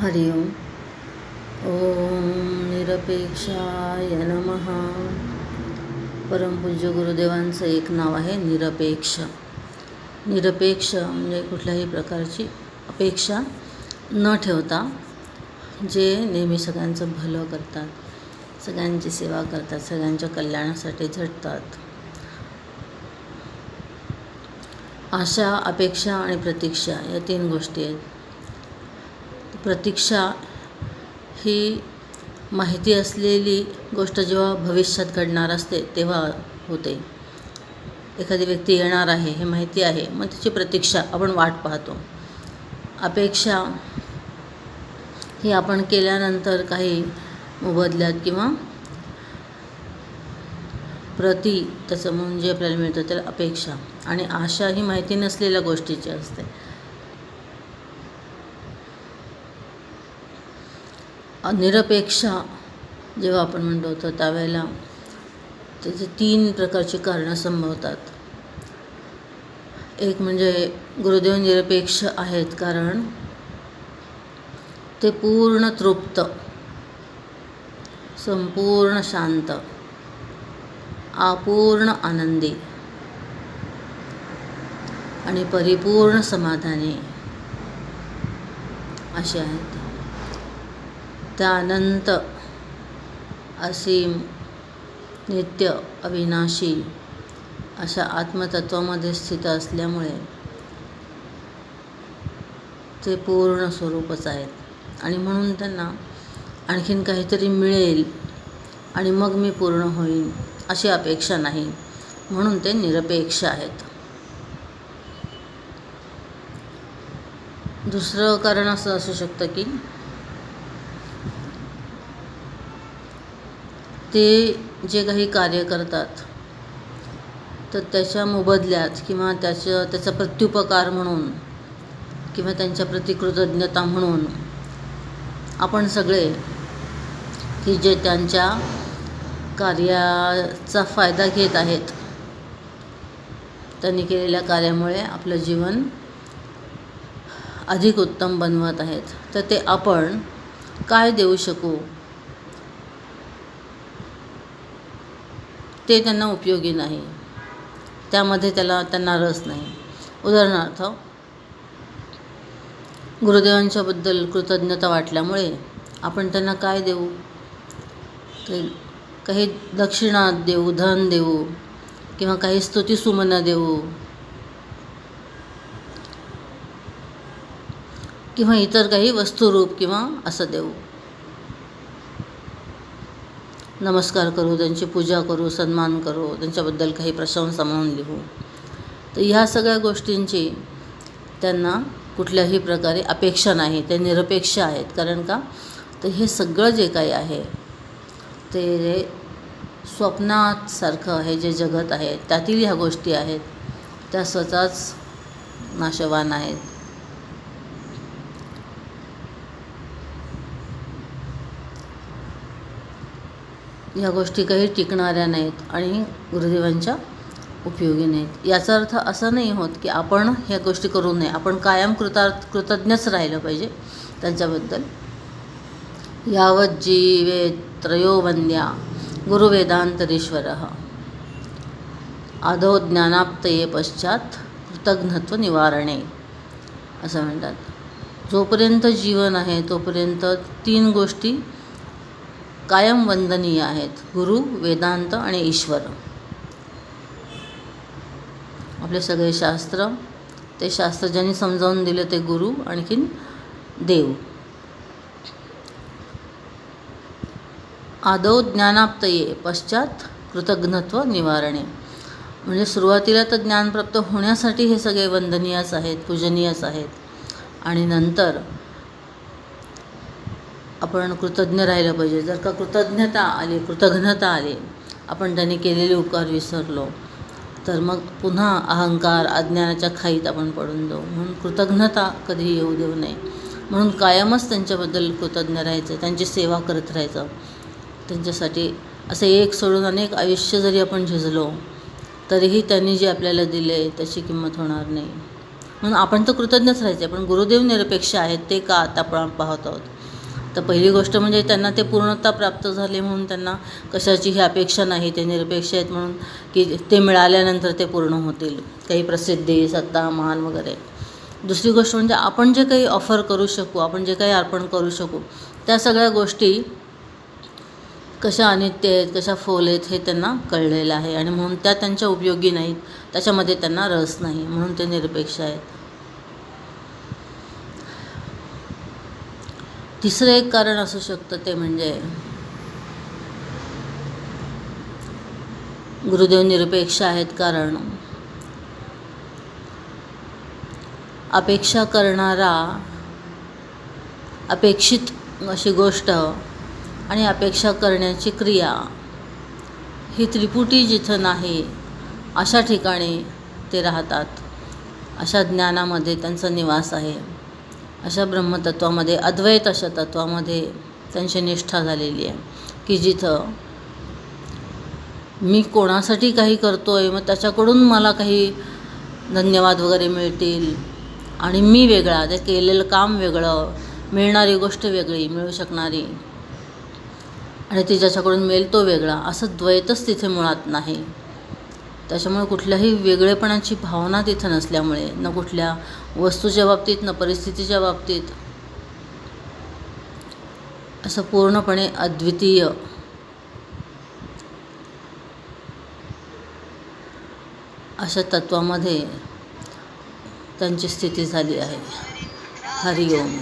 हरि ओम। ओम निरपेक्षाय नम। परमपूज्य गुरुदेवांचं एक नाव आहे निरपेक्ष। निरपेक्ष म्हणजे कुठल्याही प्रकारची अपेक्षा न ठेवता जे नेहमी सगळ्यांचं भलं करतात सगळ्यांची सेवा करतात सगळ्यांच्या कल्याणासाठी झटतात. आशा अपेक्षा आणि प्रतीक्षा या तीन गोष्टी आहेत. प्रतीक्षा ही माहिती असलेली गोष्ट जेव्हा भविष्यात घडणार असते तेव्हा होते. एखादी व्यक्ती येणार आहे हे माहिती आहे मग त्याची प्रतीक्षा आपण वाट पाहतो. अपेक्षा ही आपण केल्यानंतर काही मोबदल्यात किंवा प्रती त्याचं म्हणजे आपल्याला मिळतं त्याला अपेक्षा. आणि आशा ही माहिती नसलेल्या गोष्टीची असते. निरपेक्ष जेव्हा आपण म्हणतो तर त्यावेळेला त्याचे तीन प्रकारची कारणं संभवतात. एक म्हणजे गुरुदेव निरपेक्ष आहेत कारण ते पूर्ण तृप्त संपूर्ण शांत अपूर्ण आनंदी आणि परिपूर्ण समाधानी असे आहेत. त्या अनंत असीम नित्य अविनाशी अशा आत्मतत्वामध्ये स्थित असल्यामुळे ते पूर्ण स्वरूपच आहेत. आणि म्हणून त्यांना आणखीन काहीतरी मिळेल आणि मग मी पूर्ण होईन अशी अपेक्षा नाही. म्हणून ते निरपेक्ष आहेत. दुसरं कारण असं असू शकतं की ते जे काही कार्य करतात तर त्याच्या मोबदल्यात किंवा त्याचं त्याचा प्रत्युपकार म्हणून किंवा त्यांच्या प्रतिकृतज्ञता म्हणून आपण सगळे की जे त्यांच्या कार्याचा फायदा घेत आहेत त्यांनी केलेल्या कार्यामुळे आपलं जीवन अधिक उत्तम बनवत आहेत. तर ते आपण काय देऊ शकू? ते त्यांना उपयोगी नाही. त्यामध्ये त्याला त्यांना रस नाही. उदाहरणार्थ गुरुदेवांच्याबद्दल कृतज्ञता वाटल्यामुळे आपण त्यांना काय देऊ? ते काही दक्षिणा देऊ धन देऊ किंवा काही स्तुतीसुमनं देऊ किंवा इतर काही वस्तुरूप किंवा असं देऊ. नमस्कार करू त्यांची पूजा करू सन्मान करू त्यांच्याबद्दल काही प्रशंसा म्हणून लिहू. तर ह्या सगळ्या गोष्टींची त्यांना कुठल्याही प्रकारे अपेक्षा नाही ते निरपेक्ष आहेत. कारण का? तर हे सगळं जे काही आहे ते स्वप्नासारखं हे जे जगत आहे त्यातील ह्या गोष्टी आहेत त्या स्वतःच नाशवान आहेत. ह्या गोष्टी काही टिकणाऱ्या नाहीत आणि गुरुदेवांच्या उपयोगी नाहीत. याचा अर्थ असा नाही होत की आपण ह्या गोष्टी करू नये. आपण कायम कृतार्थ कृतज्ञच राहिलं पाहिजे त्यांच्याबद्दल. यावत जीवे त्रयोवंद्या गुरुवेदांतरीश्वर आदो ज्ञानाप्तये पश्चात कृतज्ञत्व निवारणे. असं म्हणतात. जोपर्यंत जीवन आहे तोपर्यंत तीन गोष्टी कायम वंदनीय आहेत. गुरु वेदांत आणि ईश्वर. आपले सगळे शास्त्र ते शास्त्र ज्यांनी समजावून दिले ते गुरु आणखीन देव. आदौ ज्ञानाप्तये पश्चात कृतज्ञत्व निवारणे. म्हणजे सुरुवातीला तर ज्ञान प्राप्त होण्यासाठी हे सगळे वंदनीयच आहेत पूजनीयच आहेत. आणि नंतर आपण कृतज्ञ राहिलं पाहिजे. जर का कृतज्ञता आली कृतघ्नता आली आपण त्यांनी केलेले उपकार विसरलो तर मग पुन्हा अहंकार अज्ञानाच्या खाईत आपण पडून जाऊ. म्हणून कृतज्ञता कधी येऊ देऊ नये. म्हणून कायमच त्यांच्याबद्दल कृतज्ञ राहायचं त्यांची सेवा करत राहायचं. त्यांच्यासाठी असं एक सोडून अनेक आयुष्य जरी आपण झिजलो तरीही त्यांनी जे आपल्याला दिले त्याची किंमत होणार नाही. म्हणून आपण तर कृतज्ञच राहायचे पण गुरुदेव निरपेक्ष आहेत ते का आता आपण पाहत आहोत? तर पहिली गोष्ट म्हणजे त्यांना ते पूर्णता प्राप्त झाले म्हणून त्यांना कशाचीही अपेक्षा नाही ते निरपेक्ष आहेत म्हणून की ते मिळाल्यानंतर ते पूर्ण होतील काही प्रसिद्धी सत्ता मान वगैरे. दुसरी गोष्ट म्हणजे आपण जे काही ऑफर करू शकू आपण जे काही अर्पण करू शकू त्या सगळ्या गोष्टी कशा अनित्य आहेत कशा फोल आहेत हे त्यांना कळलेलं आहे आणि म्हणून त्या त्यांच्या उपयोगी नाहीत त्याच्यामध्ये त्यांना रस नाही म्हणून ते निरपेक्ष आहेत. तिसरं एक कारण असू शकतं ते म्हणजे गुरुदेव निरपेक्ष आहेत कारण अपेक्षा करणारा अपेक्षित अशी गोष्ट आणि अपेक्षा करण्याची क्रिया ही त्रिपुटी जिथं नाही अशा ठिकाणी ते राहतात. अशा ज्ञानामध्ये त्यांचा निवास आहे. अशा ब्रह्मतत्वामध्ये अद्वैत अशा तत्वामध्ये त्यांची निष्ठा झालेली आहे. की जिथं मी कोणासाठी काही करतो आहे मग त्याच्याकडून मला काही धन्यवाद वगैरे मिळतील. आणि मी वेगळा ते केलेलं काम वेगळं मिळणारी गोष्ट वेगळी मिळू शकणारी. आणि ती ज्याच्याकडून मिळेल तो वेगळा. असं द्वैतच तिथे मुळात नाही. त्याच्यामुळे कुठल्याही वेगळेपणाची भावना तिथं नसल्यामुळे न कुठल्या वस्तूच्या बाबतीत न परिस्थितीच्या बाबतीत. असं पूर्णपणे अद्वितीय. अशा तत्वामध्ये त्यांची स्थिती झाली आहे. हरिओम.